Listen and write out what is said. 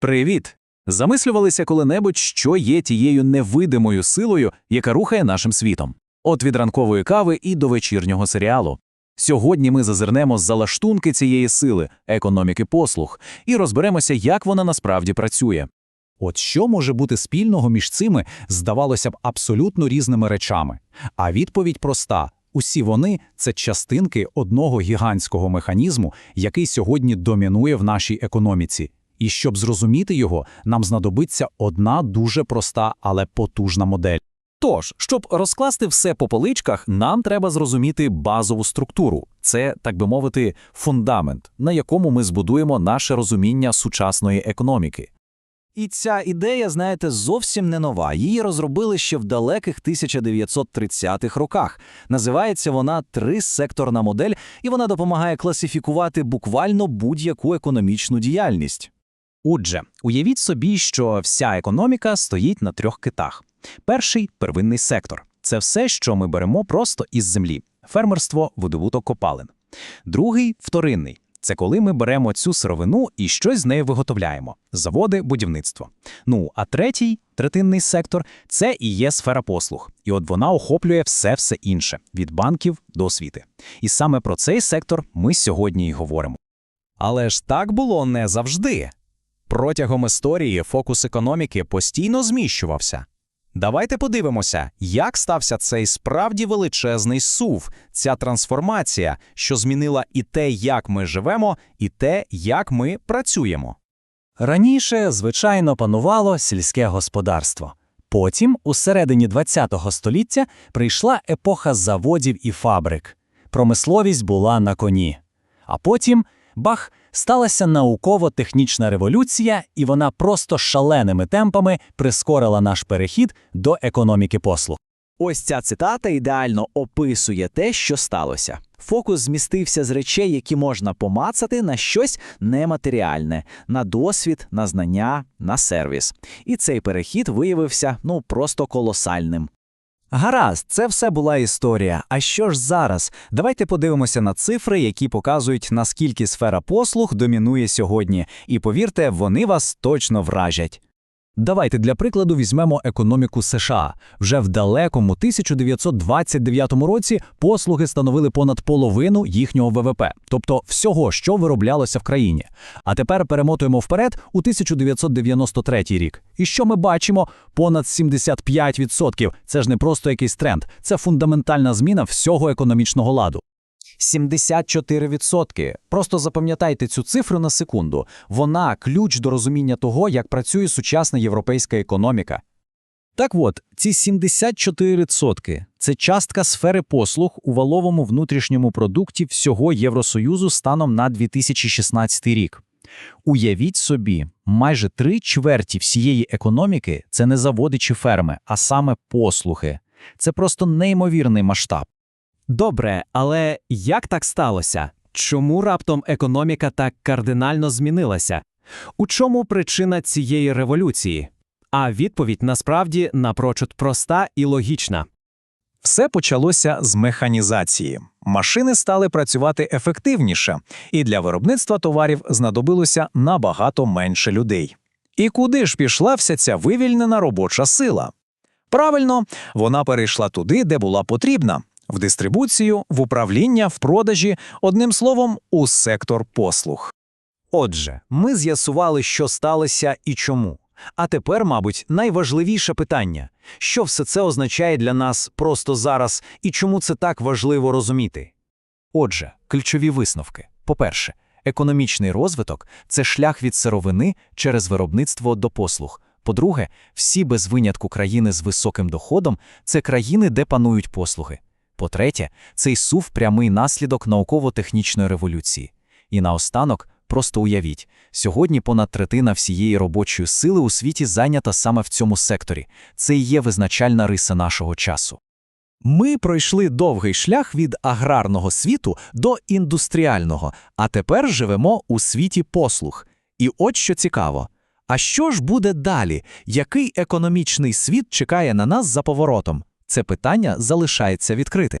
Привіт! Замислювалися коли-небудь, що є тією невидимою силою, яка рухає нашим світом. От від ранкової кави і до вечірнього серіалу. Сьогодні ми зазирнемо за лаштунки цієї сили, економіки послуг, і розберемося, як вона насправді працює. От що може бути спільного між цими, здавалося б, абсолютно різними речами? А відповідь проста: усі вони це частинки одного гігантського механізму, який сьогодні домінує в нашій економіці. І щоб зрозуміти його, нам знадобиться одна дуже проста, але потужна модель. Тож, щоб розкласти все по поличках, нам треба зрозуміти базову структуру. Це, так би мовити, фундамент, на якому ми збудуємо наше розуміння сучасної економіки. І ця ідея, знаєте, зовсім не нова. Її розробили ще в далеких 1930-х роках. Називається вона трисекторна модель, і вона допомагає класифікувати буквально будь-яку економічну діяльність. Отже, уявіть собі, що вся економіка стоїть на трьох китах. Перший первинний сектор це все, що ми беремо просто із землі: фермерство, видобуток копалин. Другий вторинний це коли ми беремо цю сировину і щось з нею виготовляємо: заводи, будівництво. Ну а третій третинний сектор це і є сфера послуг. І от вона охоплює все все інше від банків до освіти. І саме про цей сектор ми сьогодні і говоримо. Але ж так було не завжди. Протягом історії фокус економіки постійно зміщувався. Давайте подивимося, як стався цей справді величезний сув, ця трансформація, що змінила і те, як ми живемо, і те, як ми працюємо. Раніше, звичайно, панувало сільське господарство. Потім, у середині ХХ століття, прийшла епоха заводів і фабрик. Промисловість була на коні. А потім, бах, сталася науково-технічна революція, і вона просто шаленими темпами прискорила наш перехід до економіки послуг. Ось ця цитата ідеально описує те, що сталося. Фокус змістився з речей, які можна помацати, на щось нематеріальне, на досвід, на знання, на сервіс. І цей перехід виявився ну просто колосальним. Гаразд, це все була історія. А що ж зараз? Давайте подивимося на цифри, які показують, наскільки сфера послуг домінує сьогодні. І повірте, вони вас точно вражать. Давайте для прикладу візьмемо економіку США. Вже в далекому 1929 році послуги становили понад половину їхнього ВВП, тобто всього, що вироблялося в країні. А тепер перемотуємо вперед у 1993 рік. І що ми бачимо? Понад 75%. Це ж не просто якийсь тренд, це фундаментальна зміна всього економічного ладу. 74%. Просто запам'ятайте цю цифру на секунду. Вона ключ до розуміння того, як працює сучасна європейська економіка. Так от, ці 74% – це частка сфери послуг у валовому внутрішньому продукті всього Євросоюзу станом на 2016 рік. Уявіть собі, майже три чверті всієї економіки – це не заводи чи ферми, а саме послуги. Це просто неймовірний масштаб. Добре, але як так сталося? Чому раптом економіка так кардинально змінилася? У чому причина цієї революції? А відповідь насправді напрочуд проста і логічна. Все почалося з механізації. Машини стали працювати ефективніше, і для виробництва товарів знадобилося набагато менше людей. І куди ж пішла вся ця вивільнена робоча сила? Правильно, вона перейшла туди, де була потрібна в дистрибуцію, в управління, в продажі, одним словом, у сектор послуг. Отже, ми з'ясували, що сталося і чому. А тепер, мабуть, найважливіше питання: що все це означає для нас просто зараз і чому це так важливо розуміти? Отже, ключові висновки. По-перше, економічний розвиток це шлях від сировини через виробництво до послуг. По-друге, всі без винятку країни з високим доходом це країни, де панують послуги. По-третє, цей сув прямий наслідок науково-технічної революції. І наостанок, просто уявіть, сьогодні понад третина всієї робочої сили у світі зайнята саме в цьому секторі. Це і є визначальна риса нашого часу. Ми пройшли довгий шлях від аграрного світу до індустріального, а тепер живемо у світі послуг. І от що цікаво. А що ж буде далі? Який економічний світ чекає на нас за поворотом? Це питання залишається відкрите.